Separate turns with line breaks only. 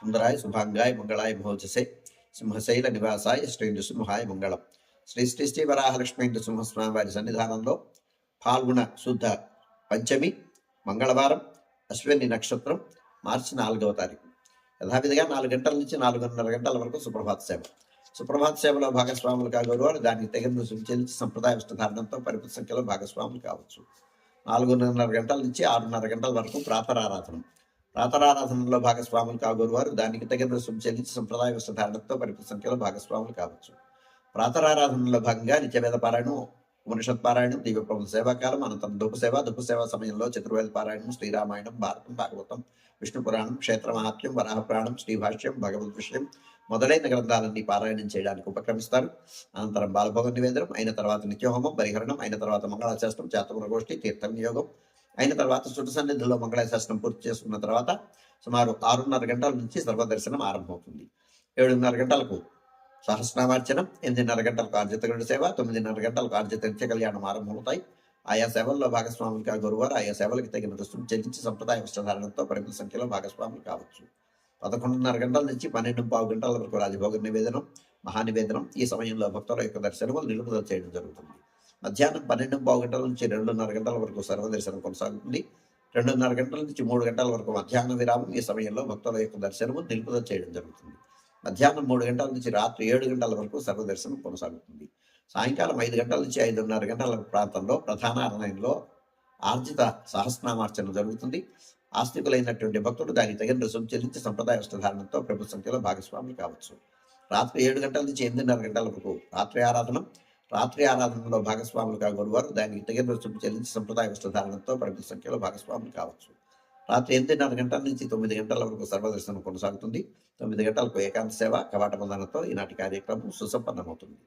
సుందరాయ శుభాంగాయ మంగళాయ భోజసే సింహశైల నివాసాయ శ్రీ నృసింహాయ మంగళం. శ్రీ శ్రీ శ్రీ వరాహలక్ష్మీ నృసింహస్వామి వారి సన్నిధానంలో పాల్గొన శుద్ధ పంచమి మంగళవారం అశ్విని నక్షత్రం మార్చి నాలుగవ తారీఖు. యథావిధిగా నాలుగు గంటల నుంచి నాలుగున్నర గంటల వరకు సుప్రభాత సేవ. సుప్రభాత సేవలో భాగస్వాములు కాగలవారు దానికి తగిన రుసుము చెల్లించి సంప్రదాయ విష్ణుధారణంతో పరిమిత సంఖ్యలో భాగస్వాములు కావచ్చు. నాలుగున్నర గంటల నుంచి ఆరున్నర గంటల వరకు ప్రాతరారాధనం. ప్రాతరారాధనలో భాగస్వాములు కాగోరు వారు దానికి తగిన రుసుము చెల్లించి సంప్రదాయ వస్త్రధారణతో పరిమిత సంఖ్యలో భాగస్వాములు కావచ్చు. ప్రాతరారాధనలో భాగంగా నిత్యవేద పారాయణం ఉపనిషత్ పారాయణం దివ్య ప్రభు సేవాకాలం అనంతరం ధూప సేవ ధూప సేవ సమయంలో చతుర్వేద పారాయణం శ్రీరామాయణం భారతం భాగవతం విష్ణు పురాణం క్షేత్ర మహాత్మ్యం వరాహ పురాణం శ్రీభాష్యం భగవద్ విషయం మొదలైన గ్రంథాలన్నీ పారాయణం చేయడానికి ఉపక్రమిస్తారు. అనంతరం బాలభోగ నివేదనం అయిన తర్వాత నిత్యహోమం పరిహరణం అయిన తర్వాత మంగళాశాస్త్రం చాతుర్మ గోష్ఠి తీర్థం నియోగం అయిన తర్వాత సుట సన్నిధిలో మంగళాశాసనం పూర్తి చేసుకున్న తర్వాత సుమారు ఆరున్నర గంటల నుంచి సర్వదర్శనం ఆరంభమవుతుంది. ఏడున్నర గంటలకు సహస్రనామార్చనం ఎనిమిదిన్నర గంటలకు ఆర్జితగరుడు సేవ తొమ్మిదిన్నర గంటలకు ఆర్జిత నిత్య కళ్యాణం ఆరంభమవుతాయి. ఆయా సేవల్లో భాగస్వాములుగా గురువారు ఆయా సేవలకు తగిన దుస్తులు చెల్లించి సంప్రదాయ వస్త్రధారణతో పరిమిత సంఖ్యలో భాగస్వాములు కావచ్చు. పదకొండున్నర గంటల నుంచి పన్నెండు పావు గంటల వరకు రాజభోగ నివేదనం మహానివేదనం ఈ సమయంలో భక్తుల యొక్క దర్శనములు నిలుపుదల చేయడం జరుగుతుంది. మధ్యాహ్నం పన్నెండు పావు గంటల నుంచి రెండున్నర గంటల వరకు సర్వదర్శనం కొనసాగుతుంది. రెండున్నర గంటల నుంచి మూడు గంటల వరకు మధ్యాహ్న విరామం. ఈ సమయంలో భక్తుల యొక్క దర్శనము నిలుపుదల చేయడం జరుగుతుంది. మధ్యాహ్నం మూడు గంటల నుంచి రాత్రి ఏడు గంటల వరకు సర్వదర్శనం కొనసాగుతుంది. సాయంకాలం ఐదు గంటల నుంచి ఐదున్నర గంటల ప్రాంతంలో ప్రధాన ఆలయంలో ఆర్జిత సహస్రనామార్చన జరుగుతుంది. ఆస్తికులైనటువంటి భక్తులు దానికి తగిన రుసుము చెల్లించి సంప్రదాయ వస్త్రధారణతో ప్రభుత్వ సంఖ్యలో భాగస్వాములు కావచ్చు. రాత్రి ఏడు గంటల నుంచి ఎనిమిదిన్నర గంటల వరకు రాత్రి ఆరాధన రాత్రి ఆరాధనలో భాగస్వాములు కాగోరువారు దానికి తగిన రుసుము చెల్లించి సంప్రదాయ వస్త్రధారణతో పరిమిత సంఖ్యలో భాగస్వాములు కావచ్చు. రాత్రి ఎనిమిదిన్నర గంటల నుంచి తొమ్మిది గంటల వరకు సర్వదర్శనం కొనసాగుతుంది. తొమ్మిది గంటలకు ఏకాంత సేవ కవాట బంధనతో ఈనాటి కార్యక్రమం సుసంపన్నమవుతుంది.